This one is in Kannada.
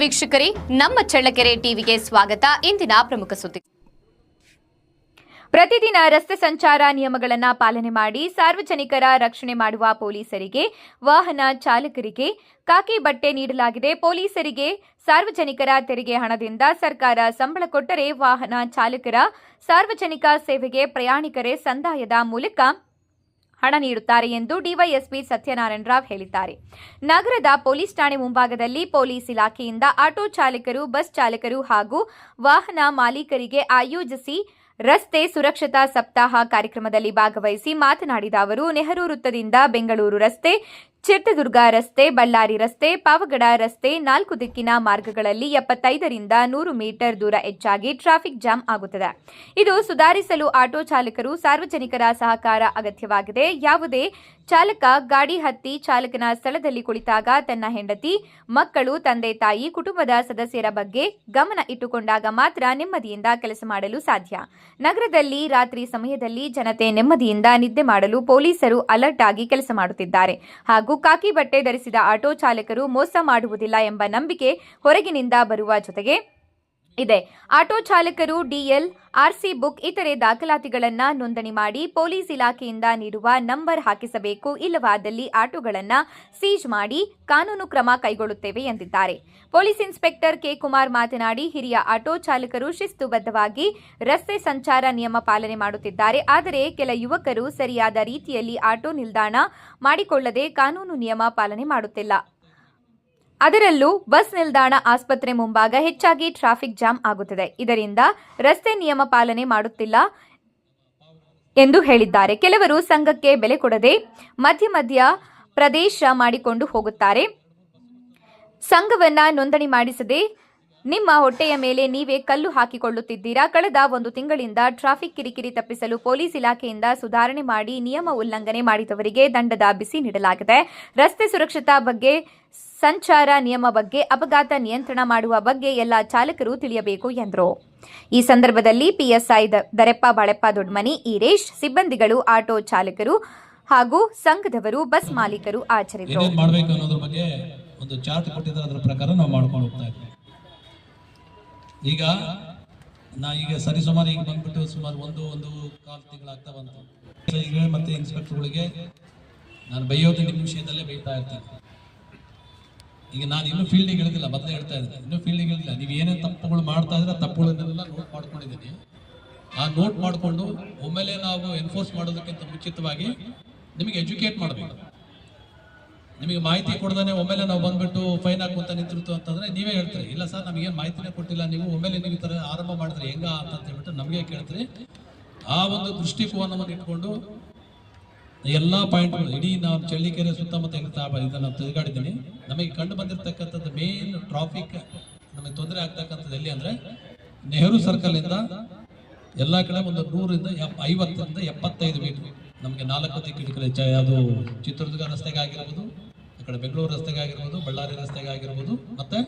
ವೀಕ್ಷಕರೇ, ನಮ್ಮ ಚಳ್ಳಕೆರೆ ಟಿವಿಗೆ ಸ್ವಾಗತ. ಇಂದಿನ ಪ್ರಮುಖ ಸುದ್ದಿ ಪ್ರತಿದಿನ ರಸ್ತೆ ಸಂಚಾರ ನಿಯಮಗಳನ್ನು ಪಾಲನೆ ಮಾಡಿ ಸಾರ್ವಜನಿಕರ ರಕ್ಷಣೆ ಮಾಡುವ ಪೊಲೀಸರಿಗೆ, ವಾಹನ ಚಾಲಕರಿಗೆ ಕಾಕಿ ಬಟ್ಟೆ ನೀಡಲಾಗಿದೆ. ಪೊಲೀಸರಿಗೆ ಸಾರ್ವಜನಿಕರ ತೆರಿಗೆ ಹಣದಿಂದ ಸರ್ಕಾರ ಸಂಬಳ ಕೊಟ್ಟರೆ ವಾಹನ ಚಾಲಕರ ಸಾರ್ವಜನಿಕ ಸೇವೆಗೆ ಪ್ರಯಾಣಿಕರೇ ಸಂದಾಯದ ಮೂಲಕ ಹಣ ನೀಡುತ್ತಾರೆ ಎಂದು ಡಿವೈಎಸ್ಪಿ ಸತ್ಯನಾರಾಯಣ ರಾವ್ ಹೇಳಿದ್ದಾರೆ. ನಗರದ ಪೊಲೀಸ್ ಠಾಣೆ ಮುಂಭಾಗದಲ್ಲಿ ಪೊಲೀಸ್ ಇಲಾಖೆಯಿಂದ ಆಟೋ ಚಾಲಕರು, ಬಸ್ ಚಾಲಕರು ಹಾಗೂ ವಾಹನ ಮಾಲೀಕರಿಗೆ ಆಯೋಜಿಸಿ ರಸ್ತೆ ಸುರಕ್ಷತಾ ಸಪ್ತಾಹ ಕಾರ್ಯಕ್ರಮದಲ್ಲಿ ಭಾಗವಹಿಸಿ ಮಾತನಾಡಿದ ಅವರು, ನೆಹರು ವೃತ್ತದಿಂದ ಬೆಂಗಳೂರು ರಸ್ತೆ ಚಿತ್ರದುರ್ಗ ರಸ್ತೆ, ಬಳ್ಳಾರಿ ರಸ್ತೆ, ಪಾವಗಡ ರಸ್ತೆ ನಾಲ್ಕು ದಿಕ್ಕಿನ ಮಾರ್ಗಗಳಲ್ಲಿ ಎಪ್ಪತ್ತೈದರಿಂದ ನೂರು ಮೀಟರ್ ದೂರ ಹೆಚ್ಚಾಗಿ ಟ್ರಾಫಿಕ್ ಜಾಮ್ ಆಗುತ್ತದೆ. ಇದು ಸುಧಾರಿಸಲು ಆಟೋ ಚಾಲಕರು ಸಾರ್ವಜನಿಕರ ಸಹಕಾರ ಅಗತ್ಯವಾಗಿದೆ. ಯಾವುದೇ ಚಾಲಕ ಗಾಡಿ ಹತ್ತಿ ಚಾಲಕನ ಸ್ಥಳದಲ್ಲಿ ಕುಳಿತಾಗ ತನ್ನ ಹೆಂಡತಿ, ಮಕ್ಕಳು, ತಂದೆ, ತಾಯಿ, ಕುಟುಂಬದ ಸದಸ್ಯರ ಬಗ್ಗೆ ಗಮನ ಇಟ್ಟುಕೊಂಡಾಗ ಮಾತ್ರ ನೆಮ್ಮದಿಯಿಂದ ಕೆಲಸ ಮಾಡಲು ಸಾಧ್ಯ. ನಗರದಲ್ಲಿ ರಾತ್ರಿ ಸಮಯದಲ್ಲಿ ಜನತೆ ನೆಮ್ಮದಿಯಿಂದ ನಿದ್ದೆ ಮಾಡಲು ಪೊಲೀಸರು ಅಲರ್ಟ್ ಆಗಿ ಕೆಲಸ ಮಾಡುತ್ತಿದ್ದಾರೆ. ಹಾಗೂ ಕಾಕಿ ಬಟ್ಟೆ ಧರಿಸಿದ ಆಟೋ ಚಾಲಕರು ಮೋಸ ಮಾಡುವುದಿಲ್ಲ ಎಂಬ ನಂಬಿಕೆ ಹೊರಗಿನಿಂದ ಬರುವ ಜೊತೆಗೆ ಇದೆ. ಆಟೋ ಚಾಲಕರು ಡಿಎಲ್, ಆರ್ಸಿ ಬುಕ್ ಇತರೆ ದಾಖಲಾತಿಗಳನ್ನು ನೋಂದಣಿ ಮಾಡಿ ಪೊಲೀಸ್ ಇಲಾಖೆಯಿಂದ ನೀಡುವ ನಂಬರ್ ಹಾಕಿಸಬೇಕು. ಇಲ್ಲವಾದಲ್ಲಿ ಆಟೋಗಳನ್ನು ಸೀಜ್ ಮಾಡಿ ಕಾನೂನು ಕ್ರಮ ಕೈಗೊಳ್ಳುತ್ತೇವೆ ಎಂದಿದ್ದಾರೆ. ಪೊಲೀಸ್ ಇನ್ಸ್ಪೆಕ್ಟರ್ ಕೆ ಕುಮಾರ್ ಮಾತನಾಡಿ, ಹಿರಿಯ ಆಟೋ ಚಾಲಕರು ಶಿಸ್ತುಬದ್ಧವಾಗಿ ರಸ್ತೆ ಸಂಚಾರ ನಿಯಮ ಪಾಲನೆ ಮಾಡುತ್ತಿದ್ದಾರೆ. ಆದರೆ ಕೆಲ ಯುವಕರು ಸರಿಯಾದ ರೀತಿಯಲ್ಲಿ ಆಟೋ ನಿಲ್ದಾಣ ಮಾಡಿಕೊಳ್ಳದೆ ಕಾನೂನು ನಿಯಮ ಪಾಲನೆ ಮಾಡುತ್ತಿಲ್ಲ. ಅದರಲ್ಲೂ ಬಸ್ ನಿಲ್ದಾಣ ಆಸ್ಪತ್ರೆ ಮುಂಭಾಗ ಹೆಚ್ಚಾಗಿ ಟ್ರಾಫಿಕ್ ಜಾಮ್ ಆಗುತ್ತದೆ. ಇದರಿಂದ ರಸ್ತೆ ನಿಯಮ ಪಾಲನೆ ಮಾಡುತ್ತಿಲ್ಲ ಎಂದು ಹೇಳಿದ್ದಾರೆ. ಕೆಲವರು ಸಂಘಕ್ಕೆ ಬೆಲೆ ಕೊಡದೆ ಮಧ್ಯ ಮಧ್ಯ ಪ್ರದೇಶ ಮಾಡಿಕೊಂಡು ಹೋಗುತ್ತಾರೆ. ಸಂಘವನ್ನ ನೋಂದಣಿ ಮಾಡಿಸದೆ ನಿಮ್ಮ ಹೊಟ್ಟೆಯ ಮೇಲೆ ನೀವೇ ಕಲ್ಲು ಹಾಕಿಕೊಳ್ಳುತ್ತಿದ್ದೀರಾ? ಕಳೆದ ಒಂದು ತಿಂಗಳಿಂದ ಟ್ರಾಫಿಕ್ ಕಿರಿಕಿರಿ ತಪ್ಪಿಸಲು ಪೊಲೀಸ್ ಇಲಾಖೆಯಿಂದ ಸುಧಾರಣೆ ಮಾಡಿ ನಿಯಮ ಉಲ್ಲಂಘನೆ ಮಾಡಿದವರಿಗೆ ದಂಡದ ಬಿಸಿ ನೀಡಲಾಗಿದೆ. ರಸ್ತೆ ಸುರಕ್ಷತಾ ಬಗ್ಗೆ, ಸಂಚಾರ ನಿಯಮ ಬಗ್ಗೆ, ಅಪಘಾತ ನಿಯಂತ್ರಣ ಮಾಡುವ ಬಗ್ಗೆ ಎಲ್ಲ ಚಾಲಕರು ತಿಳಿಯಬೇಕು ಎಂದರು. ಈ ಸಂದರ್ಭದಲ್ಲಿ ಪಿಎಸ್ಐ ದರೆಪ್ಪ ಬಾಳೆಪ್ಪ ದೊಡ್ಮನಿ, ಈರೇಶ್, ಸಿಬ್ಬಂದಿಗಳು, ಆಟೋ ಚಾಲಕರು ಹಾಗೂ ಸಂಘದವರು, ಬಸ್ ಮಾಲೀಕರು ಆಚರಿಸಿದರು ಒಂದು ಚಾರ್ಟ್ ಕೊಟ್ಟಿದ್ದಾರೆ. ಅದರ ಪ್ರಕಾರ ನಾವು ಮಾಡ್ಕೊಂಡು ಹೋಗ್ತಾ ಇದ್ವಿ. ಈಗ ನಾ ಈಗ ಸರಿ ಸುಮಾರು ಈಗ ಬಂದ್ಬಿಟ್ಟು ಸುಮಾರು ಒಂದು ಒಂದು ಕಾಲು ತಿಂಗಳಾಗ್ತಾ ಬಂತು. ಈಗ ಮತ್ತೆ ಇನ್ಸ್ಪೆಕ್ಟರ್ಗಳಿಗೆ ನಾನು ಬೈಯೋದು ನಿಮ್ಮ ವಿಷಯದಲ್ಲೇ ಬೈತಾ ಇರ್ತೇನೆ. ಈಗ ನಾನು ಇನ್ನೂ ಫೀಲ್ಡಿಗೆ ಇಳಿದಿಲ್ಲ, ಮೊದಲೇ ಹೇಳ್ತಾ ಇದ್ದೀನಿ ಇನ್ನೂ ಫೀಲ್ಡಿಗೆ ಇಳಿದಿಲ್ಲ. ನೀವು ಏನೇನು ತಪ್ಪುಗಳು ಮಾಡ್ತಾ ಇದ್ರೆ ತಪ್ಪುಗಳನ್ನೆಲ್ಲ ನೋಟ್ ಮಾಡ್ಕೊಂಡಿದ್ದೀನಿ. ಆ ನೋಟ್ ಮಾಡಿಕೊಂಡು ಒಮ್ಮೆಲೆ ನಾವು ಎನ್ಫೋರ್ಸ್ ಮಾಡೋದಕ್ಕಿಂತ ಮುಂಚಿತವಾಗಿ ನಿಮಗೆ ಎಜುಕೇಟ್ ಮಾಡಬೇಕು. ನಿಮಗೆ ಮಾಹಿತಿ ಕೊಡ್ದಾನೆ, ಒಮ್ಮೆಲೆ ನಾವು ಬಂದ್ಬಿಟ್ಟು ಫೈನ್ ಹಾಕುವಂತ ನಿಂತಿರ್ತು ಅಂತಂದ್ರೆ ನೀವೇ ಹೇಳ್ತೀರಿ. ಇಲ್ಲ ಸರ್ ನಮಗೇನು ಮಾಹಿತಿನೇ ಕೊಟ್ಟಿಲ್ಲ, ನೀವು ಒಮ್ಮೆಲೆ ನೀವು ಥರ ಆರಂಭ ಮಾಡಿದ್ರೆ ಹೆಂಗ ಅಂತ ಹೇಳ್ಬಿಟ್ಟು ನಮಗೆ ಕೇಳ್ತೀರಿ. ಆ ಒಂದು ದೃಷ್ಟಿಕೋನವನ್ನು ಇಟ್ಕೊಂಡು ಎಲ್ಲ ಪಾಯಿಂಟ್ಗಳು, ಇಡೀ ನಾವು ಚಳ್ಳಿಕೆರೆ ಸುತ್ತಮುತ್ತ ಹೆಂಗ್ ಇದನ್ನು ಇದನ್ನ ತಿರುಗಾಡಿದ್ದೀನಿ. ನಮಗೆ ಕಂಡು ಬಂದಿರತಕ್ಕಂಥದ್ದು ಮೇನ್ ಟ್ರಾಫಿಕ್ ನಮಗೆ ತೊಂದರೆ ಆಗ್ತಕ್ಕಂಥದ್ದು ಎಲ್ಲಿ ಅಂದ್ರೆ ನೆಹರು ಸರ್ಕಲ್ ಇಂದ ಎಲ್ಲ ಕಡೆ ಒಂದು ನೂರಿಂದ ಐವತ್ತರಿಂದ ಎಪ್ಪತ್ತೈದು ಮೀಟರ್ ನಮಗೆ ನಾಲ್ಕು ದಿಕ್ಕಿನ ಕಡೆ ಅದು ಚಿತ್ರದುರ್ಗ ರಸ್ತೆಗೆ ಆಗಿರ್ಬೋದು ಕಡೆ ಬೆಂಗಳೂರು ರಸ್ತೆಗೆ ಆಗಿರ್ಬೋದು ಬಳ್ಳಾರಿ ರಸ್ತೆಗೆ ಆಗಿರ್ಬೋದು ಮತ್ತೆ